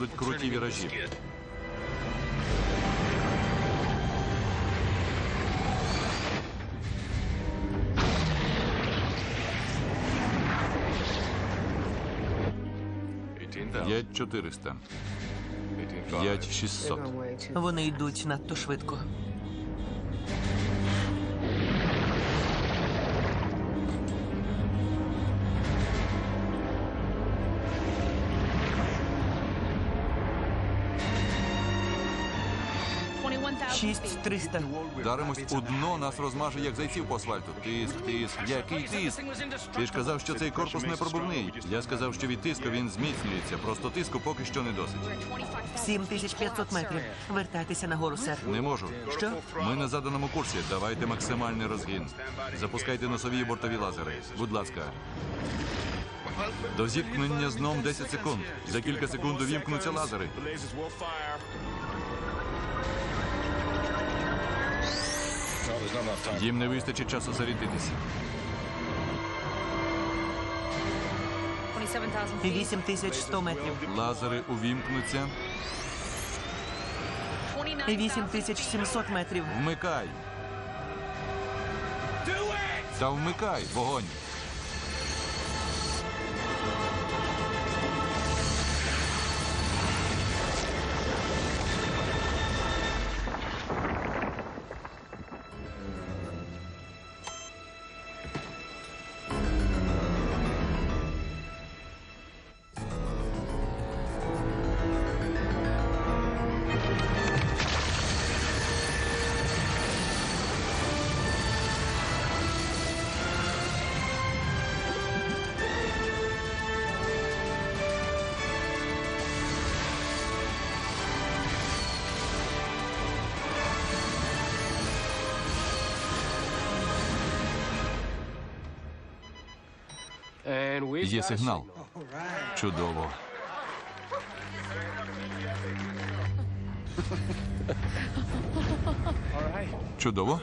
будуть круті віражі. П'ять 400. П'ять 600. Вони йдуть надто швидко. Шість триста. Даримось у дно, нас розмаже, як зайців по асфальту. Тиск, тиск, який тиск? Ти ж казав, що цей корпус не пробивний. Я сказав, що від тиску він зміцнюється. Просто тиску поки що не досить. Сім тисяч п'ятсот метрів. Вертайтеся нагору, сер. Не можу. Що? Ми на заданому курсі. Давайте максимальний розгін. Запускайте носові і бортові лазери. Будь ласка. До зіткнення з дном 10 секунд. За кілька секунд увімкнуться лазери. Їм не вистачить часу зарядитися. Вісім тисяч сто метрів. Лазери увімкнуться. Вісім тисяч сімсот метрів. Вмикай. Та вмикай, вогонь. Є сигнал. Чудово. Чудово.